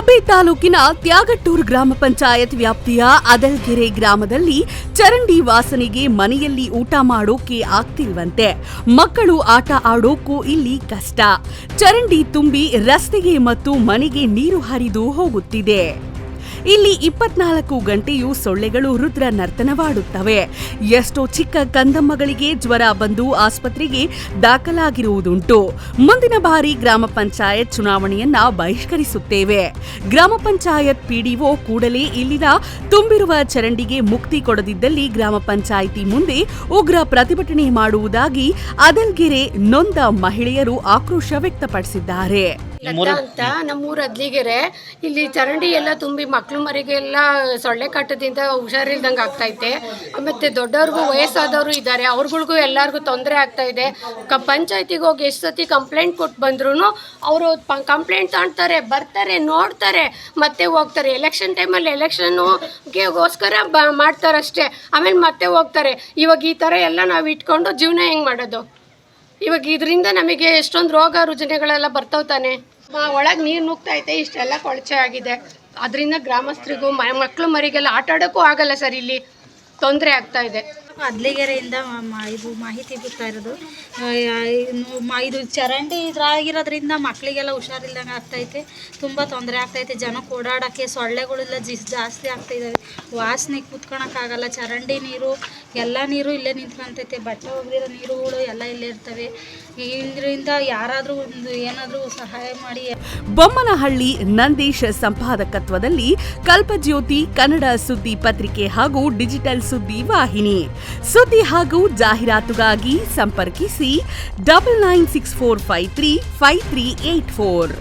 ಗುಬ್ಬಿ ತಾಲೂಕಿನ ತ್ಯಾಗಟ್ಟೂರು ಗ್ರಾಮ ಪಂಚಾಯತ್ ವ್ಯಾಪ್ತಿಯ ಅದಲ್ಗೆರೆ ಗ್ರಾಮದಲ್ಲಿ ಚರಂಡಿ ವಾಸನೆಗೆ ಮನೆಯಲ್ಲಿ ಊಟ ಮಾಡೋಕೆ ಆಗ್ತಿಲ್ವಂತೆ. ಮಕ್ಕಳು ಆಟ ಆಡೋಕ್ಕೂ ಇಲ್ಲಿ ಕಷ್ಟ. ಚರಂಡಿ ತುಂಬಿ ರಸ್ತೆಗೆ ಮತ್ತು ಮನೆಗೆ ನೀರು ಹರಿದು ಹೋಗುತ್ತಿದೆ. ಇಲ್ಲಿ ಇಪ್ಪತ್ನಾಲ್ಕು ಗಂಟೆಯೂ ಸೊಳ್ಳೆಗಳು ರುದ್ರ ನರ್ತನವಾಡುತ್ತವೆ. ಎಷ್ಟೋ ಚಿಕ್ಕ ಕಂದಮ್ಮಗಳಿಗೆ ಜ್ವರ ಬಂದು ಆಸ್ಪತ್ರೆಗೆ ದಾಖಲಾಗಿರುವುದುಂಟು. ಮುಂದಿನ ಬಾರಿ ಗ್ರಾಮ ಪಂಚಾಯತ್ ಚುನಾವಣೆಯನ್ನ ಬಹಿಷ್ಕರಿಸುತ್ತೇವೆ. ಗ್ರಾಮ ಪಂಚಾಯತ್ ಪಿಡಿಒ ಕೂಡಲೇ ಇಲ್ಲಿನ ತುಂಬಿರುವ ಚರಂಡಿಗೆ ಮುಕ್ತಿ ಕೊಡದಿದ್ದಲ್ಲಿ ಗ್ರಾಮ ಪಂಚಾಯಿತಿ ಮುಂದೆ ಉಗ್ರ ಪ್ರತಿಭಟನೆ ಮಾಡುವುದಾಗಿ ಅದಲ್ಗೆರೆ ನೊಂದ ಮಹಿಳೆಯರು ಆಕ್ರೋಶ ವ್ಯಕ್ತಪಡಿಸಿದ್ದಾರೆ. ಲತಾ ಅಂತ, ನಮ್ಮೂರ ಅದ್ಲಿಗೆರೆ. ಇಲ್ಲಿ ಚರಂಡಿ ಎಲ್ಲ ತುಂಬಿ ಮಕ್ಳು ಮರಿಗೆಲ್ಲ ಸೊಳ್ಳೆ ಕಾಟದಿಂದ ಹುಷಾರಿಲ್ದಂಗೆ ಆಗ್ತಾ ಐತೆ. ಮತ್ತೆ ದೊಡ್ಡವ್ರಿಗೂ ವಯಸ್ಸಾದವರು ಇದ್ದಾರೆ ಅವ್ರಗಳಿಗೂ ಎಲ್ಲರಿಗೂ ತೊಂದರೆ ಆಗ್ತಾ ಇದೆ. ಕ ಪಂಚಾಯತಿಗೆ ಹೋಗಿ ಎಷ್ಟು ಸತಿ ಕಂಪ್ಲೇಂಟ್ ಕೊಟ್ಟು ಬಂದ್ರು ಅವರು ಕಂಪ್ಲೇಂಟ್ ತಗೊಳ್ತಾರೆ ಬರ್ತಾರೆ, ನೋಡ್ತಾರೆ, ಮತ್ತೆ ಹೋಗ್ತಾರೆ. ಎಲೆಕ್ಷನ್ ಟೈಮಲ್ಲಿ ಎಲೆಕ್ಷನ್ಗೆಗೋಸ್ಕರ ಬ ಮಾಡ್ತಾರಷ್ಟೇ. ಆಮೇಲೆ ಮತ್ತೆ ಹೋಗ್ತಾರೆ. ಇವಾಗ ಈ ಥರ ಎಲ್ಲ ನಾವು ಇಟ್ಕೊಂಡು ಜೀವನ ಹೆಂಗೆ ಮಾಡೋದು? ಇವಾಗ ಇದರಿಂದ ನಮಗೆ ಎಷ್ಟೊಂದು ರೋಗ ರುಜಿನಗಳೆಲ್ಲ ಬರ್ತಾವ್ ತಾನೆ. ಒಳಗೆ ನೀರು ನುಗ್ತಾ ಐತೆ ಇಷ್ಟೆಲ್ಲ ಕೊಳಚೆ ಆಗಿದೆ. ಅದರಿಂದ ಗ್ರಾಮಸ್ಥರಿಗೂ ಮಕ್ಕಳು ಮರಿಗೆಲ್ಲ ಆಟ ಆಡೋಕ್ಕೂ ಆಗಲ್ಲ ಸರ್ ಇಲ್ಲಿ. ತೊಂದರೆ ಆಗ್ತಾ ಇದೆ. ಅದ್ಲಿಗೆರೆಯಿಂದ ಇದು ಮಾಹಿತಿ ಬರ್ತಾ ಇರೋದು. ಇದು ಚರಂಡಿ ಇದ್ರಾಗಿರೋದ್ರಿಂದ ಮಕ್ಕಳಿಗೆಲ್ಲ ಹುಷಾರಿಲ್ದಂಗೆ ಆಗ್ತೈತೆ. ತುಂಬ ತೊಂದರೆ ಆಗ್ತೈತೆ. ಜನಕ್ಕೆ ಓಡಾಡೋಕ್ಕೆ ಸೊಳ್ಳೆಗಳೆಲ್ಲ ಜಿಸ್ ಜಾಸ್ತಿ ಆಗ್ತಾಯಿದ್ದಾವೆ ವಾಸನೆ ಕೂತ್ಕೊಳಕ್ಕಾಗಲ್ಲ. ಚರಂಡಿ ನೀರು, ಎಲ್ಲ ನೀರು ಇಲ್ಲೇ ನಿಂತ್ಕೊಂತೈತೆ. ಬಟ್ಟೆ ಒಗೆದಿರೋ ನೀರುಗಳು ಎಲ್ಲ ಇಲ್ಲೇ ಇರ್ತವೆ. ಇದರಿಂದ ಯಾರಾದರೂ ಒಂದು ಏನಾದರೂ ಸಹಾಯ ಮಾಡಿ. ಬೊಮ್ಮನಹಳ್ಳಿ ನಂದೀಶ್ ಸಂಪಾದಕತ್ವದಲ್ಲಿ ಕಲ್ಪಜ್ಯೋತಿ ಕನ್ನಡ ಸುದ್ದಿ ಪತ್ರಿಕೆ ಹಾಗೂ ಡಿಜಿಟಲ್ ಸುದ್ದಿ ವಾಹಿನಿ. ಸುದ್ದಿ ಹಾಗೂ ಜಾಹೀರಾತುಗಾಗಿ ಸಂಪರ್ಕಿಸಿ double nine six four five three five three eight four.